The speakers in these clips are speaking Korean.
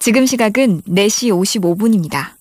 지금 시각은 4시 55분입니다.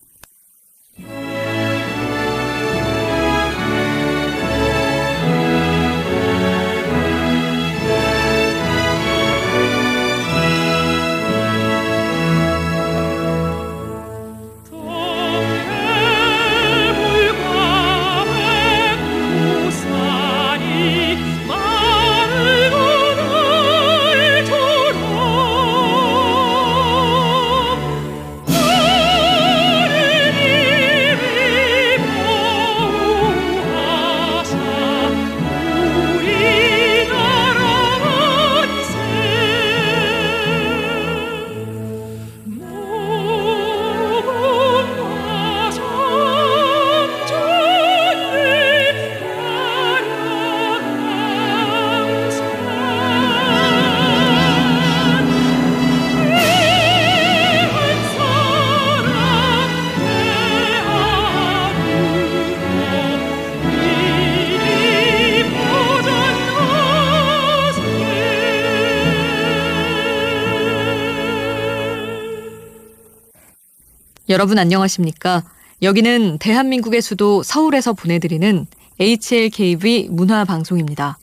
여러분 안녕하십니까? 여기는 대한민국의 수도 서울에서 보내드리는 HLKV 문화 방송입니다.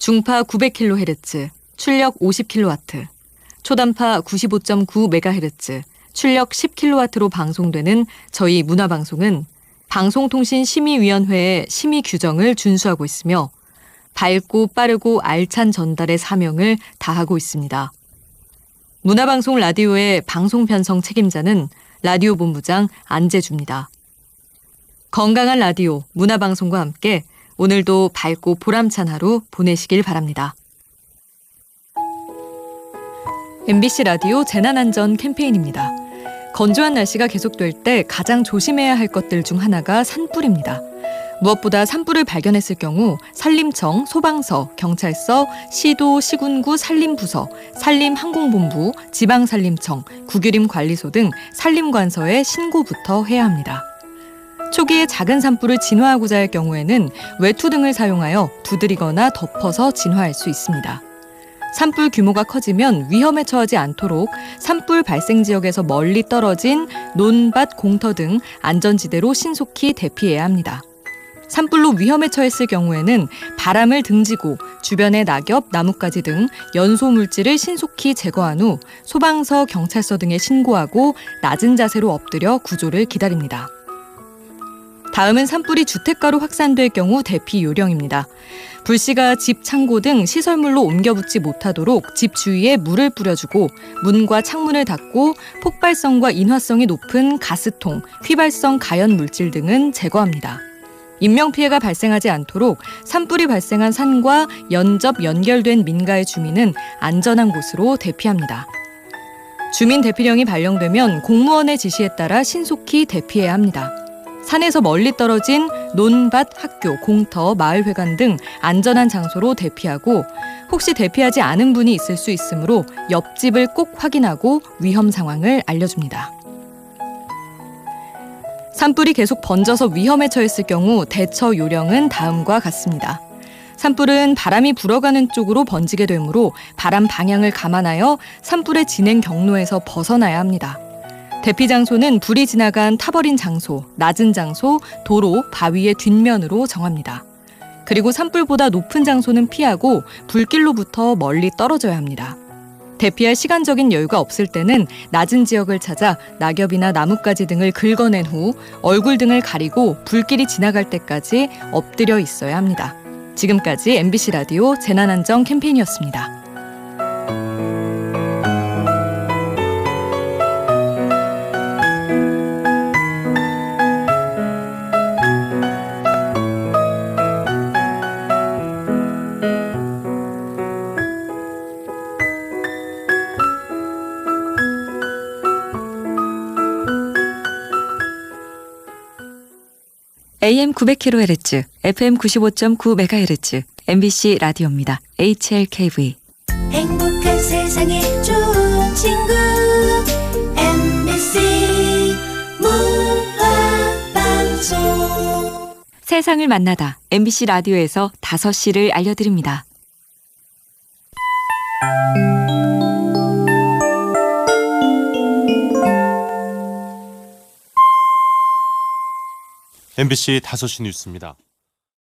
중파 900kHz, 출력 50kW, 초단파 95.9MHz, 출력 10kW로 방송되는 저희 문화 방송은 방송통신심의위원회의 심의 규정을 준수하고 있으며 밝고 빠르고 알찬 전달의 사명을 다하고 있습니다. 문화방송 라디오의 방송 편성 책임자는 라디오 본부장 안재주입니다. 건강한 라디오, 문화방송과 함께 오늘도 밝고 보람찬 하루 보내시길 바랍니다. MBC 라디오 재난안전 캠페인입니다. 건조한 날씨가 계속될 때 가장 조심해야 할 것들 중 하나가 산불입니다. 무엇보다 산불을 발견했을 경우 산림청, 소방서, 경찰서, 시도, 시군구 산림부서, 산림항공본부, 지방산림청, 국유림관리소 등 산림관서에 신고부터 해야 합니다. 초기에 작은 산불을 진화하고자 할 경우에는 외투 등을 사용하여 두드리거나 덮어서 진화할 수 있습니다. 산불 규모가 커지면 위험에 처하지 않도록 산불 발생 지역에서 멀리 떨어진 논밭, 공터 등 안전지대로 신속히 대피해야 합니다. 산불로 위험에 처했을 경우에는 바람을 등지고 주변의 낙엽, 나뭇가지 등 연소 물질을 신속히 제거한 후 소방서, 경찰서 등에 신고하고 낮은 자세로 엎드려 구조를 기다립니다. 다음은 산불이 주택가로 확산될 경우 대피 요령입니다. 불씨가 집 창고 등 시설물로 옮겨붙지 못하도록 집 주위에 물을 뿌려주고 문과 창문을 닫고 폭발성과 인화성이 높은 가스통, 휘발성 가연 물질 등은 제거합니다. 인명피해가 발생하지 않도록 산불이 발생한 산과 연접 연결된 민가의 주민은 안전한 곳으로 대피합니다. 주민 대피령이 발령되면 공무원의 지시에 따라 신속히 대피해야 합니다. 산에서 멀리 떨어진 논밭, 학교, 공터, 마을회관 등 안전한 장소로 대피하고 혹시 대피하지 않은 분이 있을 수 있으므로 옆집을 꼭 확인하고 위험 상황을 알려줍니다. 산불이 계속 번져서 위험에 처했을 경우 대처 요령은 다음과 같습니다. 산불은 바람이 불어가는 쪽으로 번지게 되므로 바람 방향을 감안하여 산불의 진행 경로에서 벗어나야 합니다. 대피 장소는 불이 지나간 타버린 장소, 낮은 장소, 도로, 바위의 뒷면으로 정합니다. 그리고 산불보다 높은 장소는 피하고 불길로부터 멀리 떨어져야 합니다. 대피할 시간적인 여유가 없을 때는 낮은 지역을 찾아 낙엽이나 나뭇가지 등을 긁어낸 후 얼굴 등을 가리고 불길이 지나갈 때까지 엎드려 있어야 합니다. 지금까지 MBC 라디오 재난안전 캠페인이었습니다. AM 900kHz, FM 95.9MHz, MBC 라디오입니다. HLKV. 행복한 세상에 좋은 친구 MBC 문화방송 세상을 만나다 MBC 라디오에서 5시를 알려드립니다. MBC 5시 뉴스입니다.